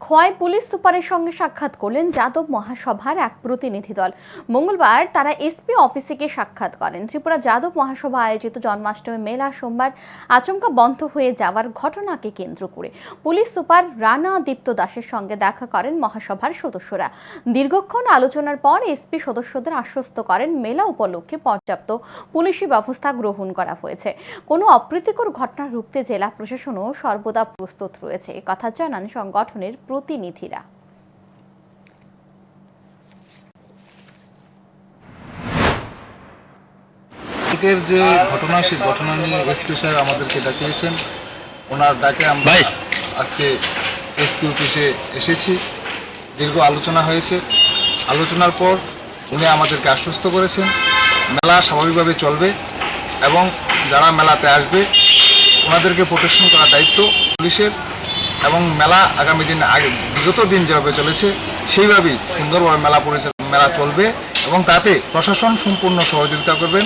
Khowai police সুপারের সঙ্গে সাক্ষাৎ করলেন যাদব মহাসভার এক প্রতিনিধি দল। মঙ্গলবার তারা এসপি অফিসে গিয়ে সাক্ষাৎ করেন। ত্রিপুরা যাদব মহাসভা আয়োজিত জন্মাষ্টমী মেলা সোমবার আচমকা বন্ধ হয়ে যাওয়ার ঘটনাকে কেন্দ্র করে পুলিশ সুপার রানা দীপ্ত দাসের সঙ্গে দেখা করেন মহাসভার সদস্যরা। দীর্ঘক্ষণ আলোচনার পর এসপি সদস্যদের আশ্বস্ত করেন মেলা উপলক্ষে পর্যাপ্ত পুলিশি ব্যবস্থা গ্রহণ করা হয়েছে। কোনো অপ্রীতিকর ঘটনা রুখতে জেলা প্রশাসনও সর্বদা প্রস্তুত রয়েছে। কথা জানান সংগঠনের প্রতিনিধিরা। আজকের যে ঘটনা সেই ঘটনা নিয়ে এসপি স্যার আমাদেরকে ডাকিয়েছেন। ওনার ডাকে আমরা। আজকে এসপি অফিসে এসেছি। দীর্ঘ আলোচনা হয়েছে। আলোচনার পর উনি আমাদেরকে আশ্বস্ত করেছেন মেলা স্বাভাবিকভাবে চলবে এবং যারা মেলাতে আসবে ওনাদেরকে প্রোটেকশন করার দায়িত্ব পুলিশের। এবং মেলা আগামী দিন আগে, বিগত দিন যেভাবে চলেছে, সেইভাবেই সুন্দরভাবে মেলা পরিচালনা, মেলা চলবে এবং তাতে প্রশাসন সম্পূর্ণ সহযোগিতা করবেন।